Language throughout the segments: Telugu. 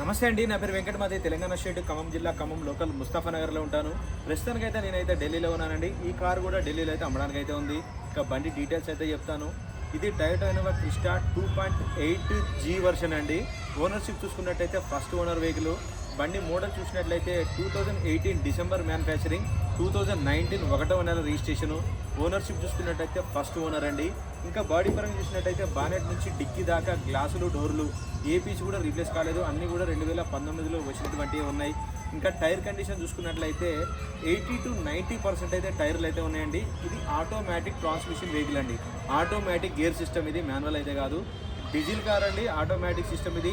నమస్తే అండి నా పేరు వెంకటమాది తెలంగాణ స్టేట్ ఖమ్మం జిల్లా ఖమ్మం లోకల్ ముస్తాఫా నగర్లో ఉంటాను. ప్రస్తుతానికైతే నేనైతే ఢిల్లీలో ఉన్నానండి. ఈ కార్ కూడా ఢిల్లీలో అయితే అమ్మడానికి అయితే ఉంది. ఇక బండి డీటెయిల్స్ అయితే చెప్తాను. ఇది Toyota Innova Crysta two point eight G version అండి. ఓనర్షిప్ చూసుకున్నట్టయితే ఫస్ట్ ఓనర్ వెహికల్ బండి మోడల్ చూసినట్లయితే two thousand eighteen December manufacturing two thousand nineteen ఒకటవ నెల రిజిస్ట్రేషను ఓనర్షిప్ చూసుకున్నట్టయితే ఫస్ట్ ఓనర్ అండి. ఇంకా బాడీ పరంగా చూసినట్టయితే బానెట్ నుంచి డిక్కీ దాకా గ్లాసులు డోర్లు ఏ పీస్ కూడా రీప్లేస్ కాలేదు. అన్నీ కూడా రెండు వేల పంతొమ్మిదిలో వచ్చినటువంటివి ఉన్నాయి. ఇంకా టైర్ కండిషన్ చూసుకున్నట్లయితే ఎయిటీ టు నైంటీ పర్సెంట్ అయితే టైర్లు అయితే ఉన్నాయండి. ఇది ఆటోమేటిక్ ట్రాన్స్మిషన్ వెహికల్ అండి. ఆటోమేటిక్ గేర్ సిస్టమ్ ఇది మాన్యువల్ అయితే కాదు. డీజిల్ కార్ అండి ఆటోమేటిక్ సిస్టమ్ ఇది.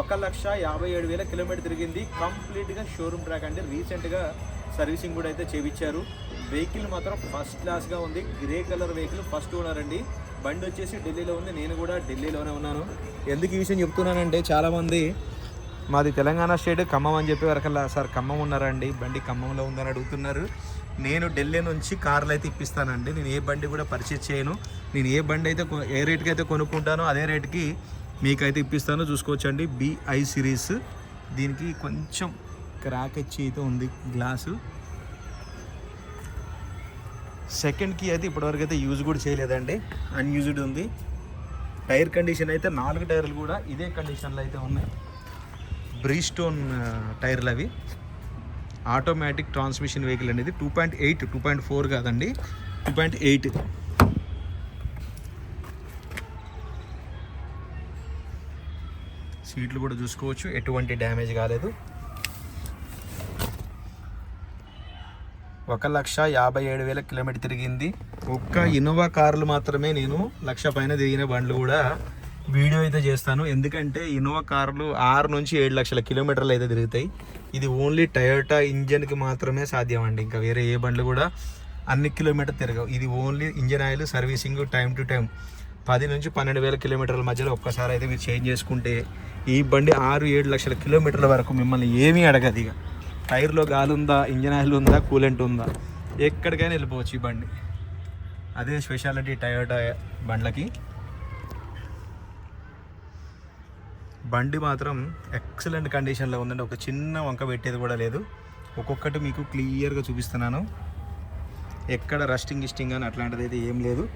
ఒక లక్ష యాభై ఏడు వేల కిలోమీటర్ తిరిగింది. కంప్లీట్గా షోరూమ్ ట్రాక్ అండి. రీసెంట్గా సర్వీసింగ్ కూడా అయితే చేయించారు వెహికల్ మాత్రం ఫస్ట్ క్లాస్గా ఉంది. Grey colour vehicle first owner అండి. బండి వచ్చేసి ఢిల్లీలో ఉంది. నేను కూడా ఢిల్లీలోనే ఉన్నాను. ఎందుకు ఈ విషయం చెప్తున్నానంటే చాలామంది మాది తెలంగాణ స్టేట్ ఖమ్మం అని చెప్పే వరకల్లా సార్ ఖమ్మం ఉన్నారండి బండి ఖమ్మంలో ఉందని అడుగుతున్నారు. నేను ఢిల్లీ నుంచి కార్లు అయితే ఇప్పిస్తానండి. నేను ఏ బండి కూడా పర్చేజ్ చేయను. నేను ఏ బండి అయితే కొ- ఏ రేట్కి అయితే కొనుక్కుంటానో అదే రేట్కి మీకైతే ఇప్పిస్తాను. చూసుకోవచ్చండి. బిఐ సిరీస్ దీనికి కొంచెం క్రాక్ వచ్చి అయితే ఉంది గ్లాసు సెకండ్కి అయితే ఇప్పటివరకు అయితే యూజ్ కూడా చేయలేదండి. అన్యూజ్డ్ ఉంది. టైర్ కండిషన్ అయితే నాలుగు టైర్లు కూడా ఇదే కండిషన్లో అయితే ఉన్నాయి. బ్రీస్టోన్ టైర్లు uh, అవి. ఆటోమేటిక్ ట్రాన్స్మిషన్ వెహికల్ అనేది two point eight two point four కాదండి టూ పాయింట్ ఎయిట్. సీట్లు కూడా చూసుకోవచ్చు ఎటువంటి డ్యామేజ్ కాలేదు. ఒక లక్ష యాభై ఏడు వేల కిలోమీటర్ తిరిగింది. ఒక్క ఇన్నోవా కార్లు మాత్రమే నేను లక్ష పైన తిరిగిన బండ్లు కూడా. వీడియో అయితే చేస్తాను. ఎందుకంటే ఇన్నోవా కార్లు ఆరు నుంచి ఏడు లక్షల కిలోమీటర్లు అయితే తిరుగుతాయి. ఇది ఓన్లీ టయోటా ఇంజన్కి మాత్రమే సాధ్యం అండి ఇంకా వేరే ఏ బండ్లు కూడా అన్ని కిలోమీటర్ తిరగవు. ఇది only engine oil servicing time to time పది నుంచి పన్నెండు వేల కిలోమీటర్ల మధ్యలో ఒక్కసారి అయితే మీరు చేంజ్ చేసుకుంటే ఈ బండి ఆరు ఏడు లక్షల కిలోమీటర్ల వరకు మిమ్మల్ని ఏమీ అడగదు ఇక. టైర్లో గాలి ఉందా ఇంజన్ ఆయిల్ ఉందా కూలెంట్ ఉందా? ఎక్కడికైనా వెళ్ళిపోవచ్చు ఈ బండి. అదే స్పెషాలిటీ టయోటా బండ్లకి. బండి మాత్రం ఎక్సలెంట్ కండిషన్లో ఉందండి. ఒక చిన్న వంక పెట్టేది కూడా లేదు. ఒక్కొక్కటి మీకు క్లియర్గా చూపిస్తున్నాను. ఎక్కడ రస్టింగ్ ఇస్టింగ్ అని అట్లాంటిది అయితే ఏం లేదు.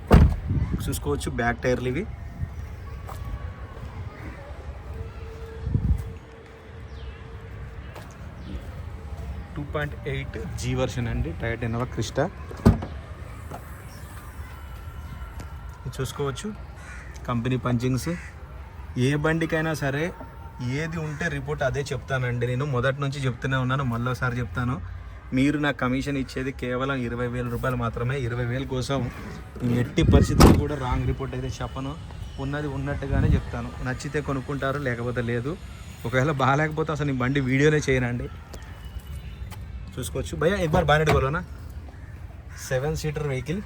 చూసుకోవచ్చు బ్యాక్ టైర్లు ఇవి. Two point eight G version అండి. టైట్ ఎనవా క్రిస్టా చూసుకోవచ్చు. కంపెనీ పంచింగ్స్ ఏ బండికైనా సరే ఏది ఉంటే రిపోర్ట్ అదే చెప్తానండి. నేను మొదటి నుంచి చెప్తూనే ఉన్నాను మళ్ళీసారి చెప్తాను. మీరు నాకు కమిషన్ ఇచ్చేది కేవలం ఇరవై వేల రూపాయలు మాత్రమే ఇరవై వేల కోసం. ఎట్టి పరిస్థితుల్లో కూడా రాంగ్ రిపోర్ట్ అయితే చెప్పను. ఉన్నది ఉన్నట్టుగానే చెప్తాను. నచ్చితే కొనుక్కుంటారు లేకపోతే లేదు. ఒకవేళ బాగాలేకపోతే అసలు నేను బండి వీడియోనే చేయనండి. చూసుకోవచ్చు. భయ ఎవరు బాగా కొలనా seven seater vehicle.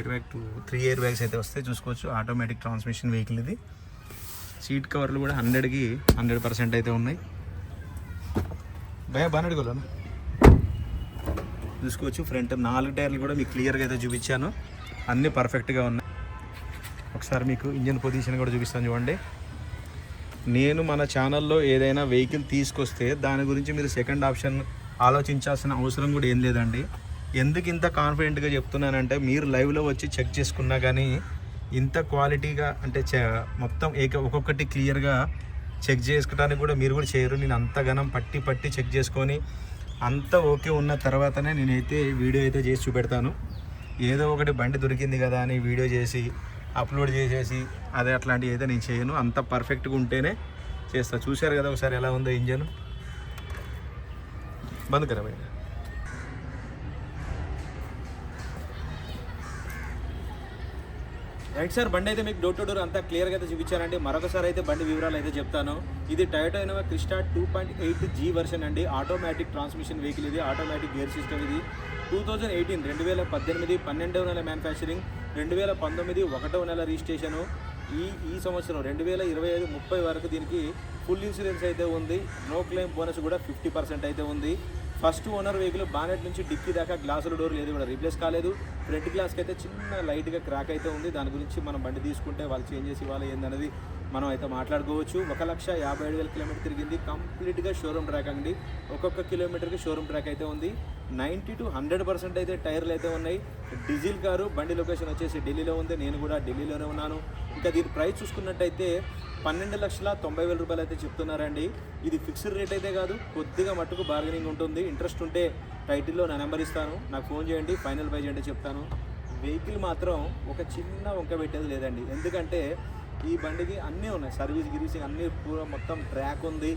Air bag two three air bags అయితే వస్తాయి. చూసుకోవచ్చు. ఆటోమేటిక్ ట్రాన్స్మిషన్ వెహికల్ ఇది. సీట్ కవర్లు కూడా హండ్రెడ్కి హండ్రెడ్ పర్సెంట్ అయితే ఉన్నాయి. భయ బాగా అడుగులను చూసుకోవచ్చు. ఫ్రంట్ నాలుగు టైర్లు కూడా మీకు క్లియర్గా అయితే చూపించాను. అన్నీ పర్ఫెక్ట్గా ఉన్నాయి. ఒకసారి మీకు ఇంజన్ పొజిషన్ కూడా చూపిస్తాను చూడండి. నేను మన ఛానల్లో ఏదైనా వెహికల్ తీసుకొస్తే దాని గురించి మీరు సెకండ్ ఆప్షన్ ఆలోచించాల్సిన అవసరం కూడా ఏం లేదండి. ఎందుకు ఇంత కాన్ఫిడెంట్గా చెప్తున్నానంటే మీరు లైవ్లో వచ్చి చెక్ చేసుకున్నా కానీ ఇంత క్వాలిటీగా అంటే చ- మొత్తం ఏక ఒక్కొక్కటి క్లియర్గా చెక్ చేసుకోవడానికి కూడా మీరు కూడా చేయరు. నేను అంతగానం పట్టి పట్టి చెక్ చేసుకొని అంత ఓకే ఉన్న తర్వాతనే నేనైతే వీడియో అయితే చేసి చూపెడతాను. ఏదో ఒకటి బండి దొరికింది కదా అని వీడియో చేసి అప్లోడ్ చేసేసి అదే అట్లాంటివి అయితే నేను చేయను. అంత పర్ఫెక్ట్గా ఉంటేనే చేస్తా. చూశారు కదా ఒకసారి ఎలా ఉందో ఇంజన్? బంద్ కరా రైట్ సార్ బండి అయితే మీకు డోర్ టు డోర్ అంతా క్లియర్గా అయితే చూపించారండి మరొకసారి అయితే బండి వివరాలు అయితే చెప్తాను. ఇది Toyota Innova Crysta two point eight G version అండి. ఆటోమేటిక్ ట్రాన్స్మిషన్ వెహికల్ ఇది ఆటోమేటిక్ గేర్ సిస్టమ్ ఇది. టూ థౌజండ్ ఎయిటీన్ రెండు వేల పద్దెనిమిది పన్నెండవ నెల మ్యానుఫ్యాక్చరింగ్ రెండు వేల పంతొమ్మిది ఒకటవ నెల రిజిస్ట్రేషను ఈ ఈ సంవత్సరం రెండు వేల ఇరవై ఐదు ముప్పై వరకు దీనికి ఫుల్ ఇన్సూరెన్స్ అయితే ఉంది. నో క్లెయిమ్ బోనస్ కూడా ఫిఫ్టీ పర్సెంట్ అయితే ఉంది. ఫస్ట్ ఓనర్ వెహికల్ బానెట్ నుంచి డిక్కీ దాకా గ్లాసుల డోర్ లేదు కూడా రీప్లేస్ కాలేదు. ఫ్రంట్ గ్లాస్కి అయితే చిన్న లైట్గా క్రాక్ అయితే ఉంది. దాని గురించి మనం బండి తీసుకుంటే వాళ్ళు చేంజ్ చేసి ఇవ్వాలి ఏందనేది మనం అయితే మాట్లాడుకోవచ్చు. ఒక లక్ష యాభై ఏడు వేల కిలోమీటర్ తిరిగింది. కంప్లీట్గా షోరూమ్ ట్రాక్ అండి. ఒక్కొక్క కిలోమీటర్కి షోరూమ్ ట్రాక్ అయితే ఉంది. నైంటీ టు హండ్రెడ్ పర్సెంట్ అయితే టైర్లు అయితే ఉన్నాయి. డీజిల్ కారు బండి లొకేషన్ వచ్చేసి ఢిల్లీలో ఉంది. నేను కూడా ఢిల్లీలోనే ఉన్నాను. ఇంకా దీని ప్రైస్ చూసుకున్నట్టయితే పన్నెండు లక్షల తొంభై వేల రూపాయలు అయితే చెప్తున్నారండి. ఇది ఫిక్స్డ్ రేట్ అయితే కాదు కొద్దిగా మట్టుకు బార్గెనింగ్ ఉంటుంది. ఇంట్రెస్ట్ ఉంటే టైటిల్లో నా నెంబర్ ఇస్తాను. నాకు ఫోన్ చేయండి ఫైనల్ ప్రైజ్ అంటే చెప్తాను. వెహికల్ మాత్రం ఒక చిన్న వంక పెట్టేది లేదండి. ఎందుకంటే ఈ బండికి అన్నీ ఉన్నాయి. సర్వీస్ గిరీసింగ్ అన్నీ పూర మొత్తం ట్రాక్ ఉంది.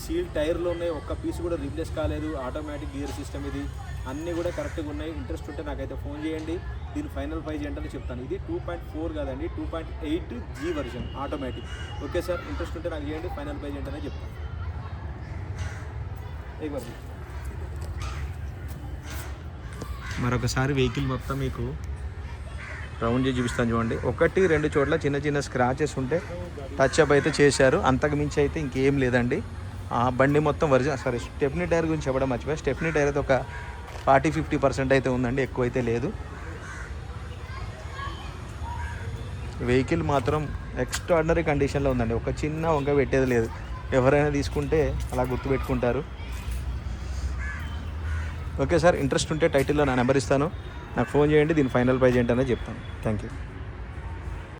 సీల్ టైర్లు ఉన్నాయి. ఒక్క పీస్ కూడా రీప్లేస్ కాలేదు. ఆటోమేటిక్ గియర్ సిస్టమ్ ఇది. అన్నీ కూడా కరెక్ట్గా ఉన్నాయి. ఇంట్రెస్ట్ ఉంటే నాకైతే ఫోన్ చేయండి. దీని ఫైనల్ ప్రైజ్ ఏంటని చెప్తాను. ఇది టూ పాయింట్ ఫోర్ కాదండి two point eight G version automatic okay sir interest ఉంటే నాకు చేయండి. ఫైనల్ ప్రైజ్ ఏంటనే చెప్తాను. మరొకసారి వెహికల్ మొత్తం మీకు రౌండ్ చేసి చూపిస్తాను చూడండి. ఒకటి రెండు చోట్ల చిన్న చిన్న స్క్రాచెస్ ఉంటే టచ్ అప్ అయితే చేశారు. అంతకు మించి అయితే ఇంకేం లేదండి. ఆ బండి మొత్తం వర్జన్ సారీ స్టెప్నీ టైర్ గురించి చెప్పడం మర్చిపోయి. స్టెప్నీ టైర్ అయితే ఒక ఫార్టీ ఫిఫ్టీ పర్సెంట్ అయితే ఉందండి ఎక్కువ అయితే లేదు. వెహికల్ మాత్రం ఎక్స్ట్రాడినరీ కండిషన్లో ఉందండి. ఒక చిన్న వంక పెట్టేది లేదు. ఎవరైనా తీసుకుంటే అలా గుర్తుపెట్టుకుంటారు ఓకే సార్ ఇంట్రెస్ట్ ఉంటే టైటిల్లో నా నెంబర్ ఇస్తాను. నాకు ఫోన్ చేయండి దీని ఫైనల్ ప్రైజ్ ఏంటనే చెప్తాను. Thank you